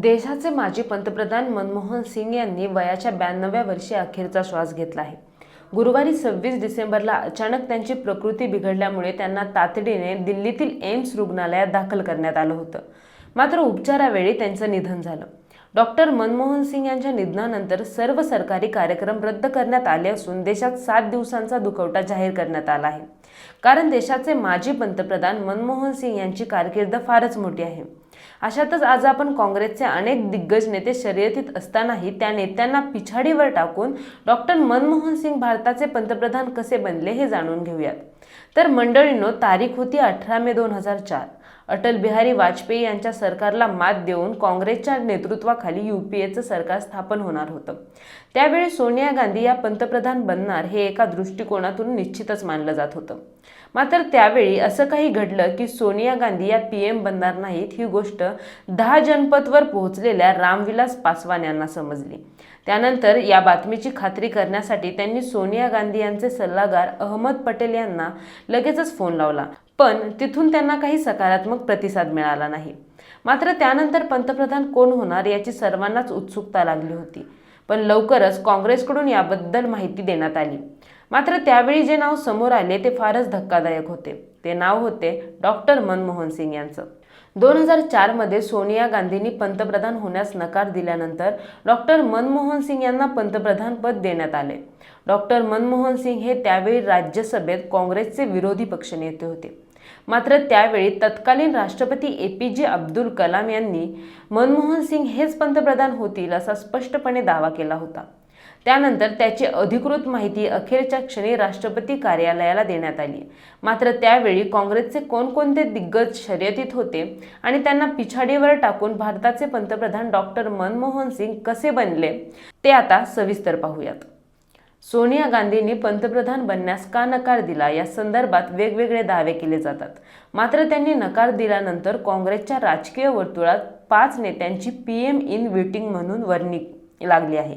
देशाचे माजी पंतप्रधान मनमोहन सिंग यांनी वयाच्या ब्याण्णव्या वर्षी अखेरचा श्वास घेतला आहे. गुरुवारी सव्वीस डिसेंबरला अचानक त्यांची प्रकृती बिघडल्यामुळे त्यांना तातडीने दिल्लीतील एम्स रुग्णालयात दाखल करण्यात आलं होतं. मात्र उपचारावेळी त्यांचं निधन झालं. डॉक्टर मनमोहन सिंग यांच्या निधनानंतर सर्व सरकारी कार्यक्रम रद्द करण्यात आले असून देशात सात दिवसांचा दुखवटा जाहीर करण्यात आला आहे. कारण देशाचे माजी पंतप्रधान मनमोहन सिंग यांची कारकीर्द फारच मोठी आहे. अशातच आज आपण काँग्रेसचे अनेक दिग्गज नेते शर्यतीत असतानाही त्या नेत्यांना पिछाडीवर टाकून डॉक्टर मनमोहन सिंग भारताचे पंतप्रधान कसे बनले हे जाणून घेऊयात. तर मंडळींनो तारीख होती अठरा मे दोन हजार चार. अटल बिहारी वाजपेयी यांच्या सरकारला मात देऊन काँग्रेसच्या नेतृत्वाखाली यू पी एचं सरकार स्थापन होणार होतं. त्यावेळी सोनिया गांधी या पंतप्रधान बनणार हे एका दृष्टिकोनातून निश्चितच मानलं जात होतं. मात्र त्यावेळी असं काही घडलं की सोनिया गांधी या पी एम बनणार नाहीत ही गोष्ट दहा जनपदवर पोहोचलेल्या रामविलास पासवान यांना समजली. त्यानंतर या बातमीची खात्री करण्यासाठी त्यांनी सोनिया गांधी यांचे सल्लागार अहमद पटेल यांना लगेचच फोन लावला. पण तिथून त्यांना काही सकारात्मक प्रतिसाद मिळाला नाही. मात्र त्यानंतर पंतप्रधान कोण होणार याची सर्वांनाच उत्सुकता लागली होती. पण लवकरच काँग्रेसकडून याबद्दल माहिती देण्यात आली. मात्र त्यावेळी जे नाव समोर आले ते फारच धक्कादायक होते. ते नाव होते डॉक्टर मनमोहन सिंग यांचं. दोन हजार चारमध्ये सोनिया गांधींनी पंतप्रधान होण्यास नकार दिल्यानंतर डॉक्टर मनमोहन सिंग यांना पंतप्रधान पद देण्यात आले. डॉक्टर मनमोहन सिंग हे त्यावेळी राज्यसभेत काँग्रेसचे विरोधी पक्षनेते होते. मात्र त्यावेळी तत्कालीन राष्ट्रपती ए पी जे अब्दुल कलाम यांनी मनमोहन सिंग हेच पंतप्रधान होतील असा स्पष्टपणे दावा केला होता. त्यानंतर त्याची अधिकृत माहिती अखेरच्या क्षणी राष्ट्रपती कार्यालयाला देण्यात आली. मात्र त्यावेळी काँग्रेसचे कोणकोणते दिग्गज शर्यतीत होते आणि त्यांना पिछाडीवर टाकून भारताचे पंतप्रधान डॉक्टर मनमोहन सिंग कसे बनले ते आता सविस्तर पाहूयात. सोनिया गांधींनी पंतप्रधान बनण्यास का नकार दिला या संदर्भात वेगवेगळे दावे केले जातात. मात्र त्यांनी नकार दिल्यानंतर काँग्रेसच्या राजकीय वर्तुळात पाच नेत्यांची पी एम इन वेटिंग म्हणून वर्णी लागली आहे.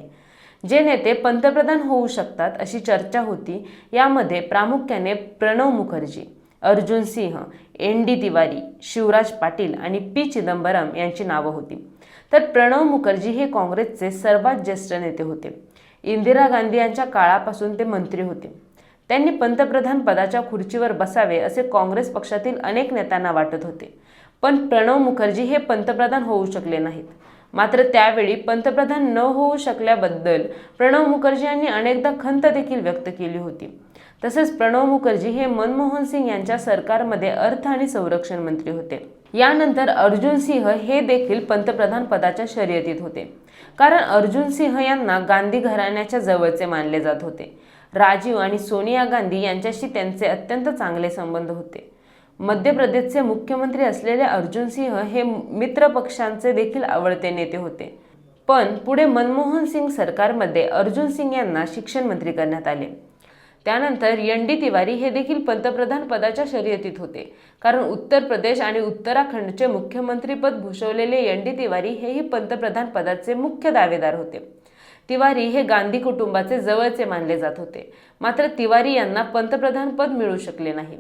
जे नेते पंतप्रधान होऊ शकतात अशी चर्चा होती यामध्ये प्रामुख्याने प्रणव मुखर्जी अर्जुन सिंह एन डी तिवारी शिवराज पाटील आणि पी चिदंबरम यांची नावं होती. तर प्रणव मुखर्जी हे काँग्रेसचे सर्वात ज्येष्ठ नेते होते. इंदिरा गांधी यांच्या काळापासून ते मंत्री होते. त्यांनी पंतप्रधान पदाच्या खुर्चीवर बसावे असे काँग्रेस पक्षातील अनेक नेत्यांना वाटत होते. पण प्रणव मुखर्जी हे पंतप्रधान होऊ शकले नाहीत. मात्र त्यावेळी पंतप्रधान न होऊ शकल्याबद्दल प्रणव मुखर्जी यांनी अनेकदा खंत देखील व्यक्त केली होती. तसेच प्रणव मुखर्जी हे मनमोहन सिंग यांच्या सरकारमध्ये अर्थ आणि संरक्षण मंत्री होते. यानंतर अर्जुन सिंह हे देखील पंतप्रधान पदाच्या शर्यतीत होते. कारण अर्जुन सिंह यांना गांधी घराण्याच्या जवळचे मानले जात होते. राजीव आणि सोनिया गांधी यांच्याशी त्यांचे अत्यंत चांगले संबंध होते. मध्य प्रदेशचे मुख्यमंत्री असलेले अर्जुन सिंह हे मित्र पक्षांचे देखील आवडते नेते होते. पण पुढे मनमोहन सिंग सरकारमध्ये अर्जुन सिंग यांना शिक्षण मंत्री करण्यात आले. त्यानंतर एन डी तिवारी हे देखील पंतप्रधान पदाच्या शर्यतीत होते. कारण उत्तर प्रदेश आणि उत्तराखंडचे मुख्यमंत्रीपद भूषवलेले एन डी तिवारी हेही पंतप्रधान पदाचे मुख्य दावेदार होते. तिवारी हे गांधी कुटुंबाचे जवळचे मानले जात होते. मात्र तिवारी यांना पंतप्रधानपद मिळू शकले नाही.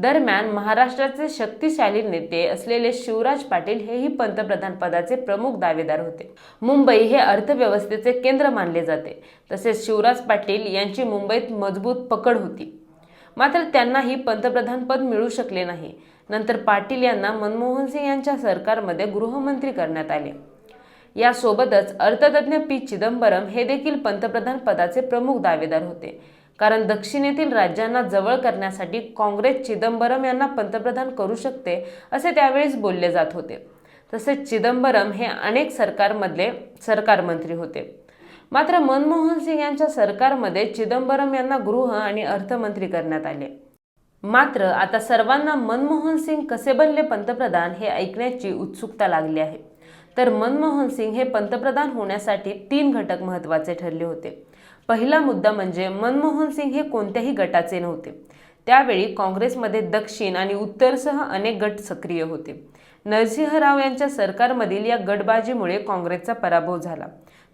दरम्यान महाराष्ट्राचे शक्तिशाली नेते असलेले शिवराज पाटील हेही पंतप्रधान पदाचे प्रमुख दावेदार होते. मुंबई हे अर्थव्यवस्थेचे केंद्र मानले जाते. तसेच शिवराज पाटील यांची मुंबईत मजबूत पकड होती. मात्र त्यांनाही पंतप्रधान पद मिळू शकले नाही. नंतर पाटील यांना मनमोहन सिंग यांच्या सरकारमध्ये गृहमंत्री करण्यात आले. यासोबतच अर्थतज्ञ पी चिदंबरम हे देखील पंतप्रधान पदाचे प्रमुख दावेदार होते. कारण दक्षिणेतील राज्यांना जवळ करण्यासाठी काँग्रेस चिदंबरम यांना पंतप्रधान करू शकते असे त्यावेळेस बोलले जात होते. तसेच चिदंबरम हे अनेक सरकारमधले सरकारमंत्री होते. मात्र मनमोहन सिंग यांच्या सरकारमध्ये चिदंबरम यांना गृह आणि अर्थमंत्री करण्यात आले. मात्र आता सर्वांना मनमोहन सिंग कसे बनले पंतप्रधान हे ऐकण्याची उत्सुकता लागली आहे. तर मनमोहन सिंग हे पंतप्रधान होण्यासाठी तीन घटक महत्त्वाचे ठरले होते. पहिला मुद्दा म्हणजे मनमोहन सिंग हे कोणत्याही गटाचे नव्हते. त्यावेळी काँग्रेसमध्ये दक्षिण आणि उत्तरसह अनेक गट सक्रिय होते. नरसिंह राव यांच्या सरकारमधील या गटबाजीमुळे काँग्रेसचा पराभव झाला.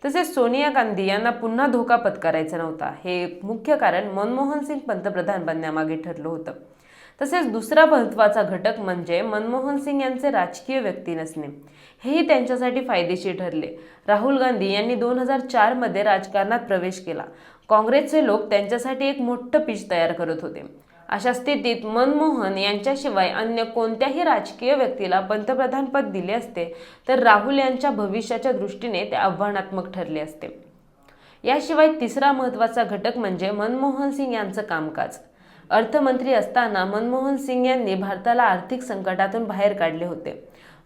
तसेच सोनिया गांधी यांना पुन्हा धोका पत्करायचा नव्हता. हे मुख्य कारण मनमोहन सिंग पंतप्रधान बनण्यामागे ठरलं होतं. तसेच दुसरा महत्त्वाचा घटक म्हणजे मनमोहन सिंग यांचे राजकीय व्यक्ती नसणे हेही त्यांच्यासाठी फायदेशीर ठरले. राहुल गांधी यांनी दोन हजार चारमध्ये राजकारणात प्रवेश केला. काँग्रेसचे लोक त्यांच्यासाठी एक मोठं पिच तयार करत होते. अशा स्थितीत मनमोहन यांच्याशिवाय अन्य कोणत्याही राजकीय व्यक्तीला पंतप्रधानपद दिले असते तर राहुल यांच्या भविष्याच्या दृष्टीने ते आव्हानात्मक ठरले असते. याशिवाय तिसरा महत्त्वाचा घटक म्हणजे मनमोहन सिंग यांचं कामकाज. अर्थमंत्री असताना मनमोहन सिंग यांनी भारताला आर्थिक संकटातून बाहेर काढले होते.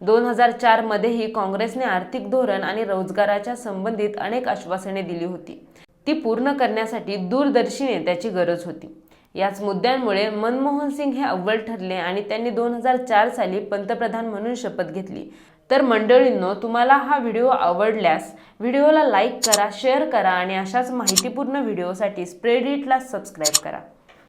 दोन हजार चारमध्येही काँग्रेसने आर्थिक धोरण आणि रोजगाराच्या संबंधित अनेक आश्वासने दिली होती. ती पूर्ण करण्यासाठी दूरदर्शी नेत्याची गरज होती. याच मुद्द्यांमुळे मनमोहन सिंग हे अव्वल ठरले आणि त्यांनी दोन हजार चार साली पंतप्रधान म्हणून शपथ घेतली. तर मंडळींनो तुम्हाला हा व्हिडिओ आवडल्यास व्हिडिओला लाईक करा शेअर करा आणि अशाच माहितीपूर्ण व्हिडिओसाठी स्प्रेड इटला सबस्क्राईब करा.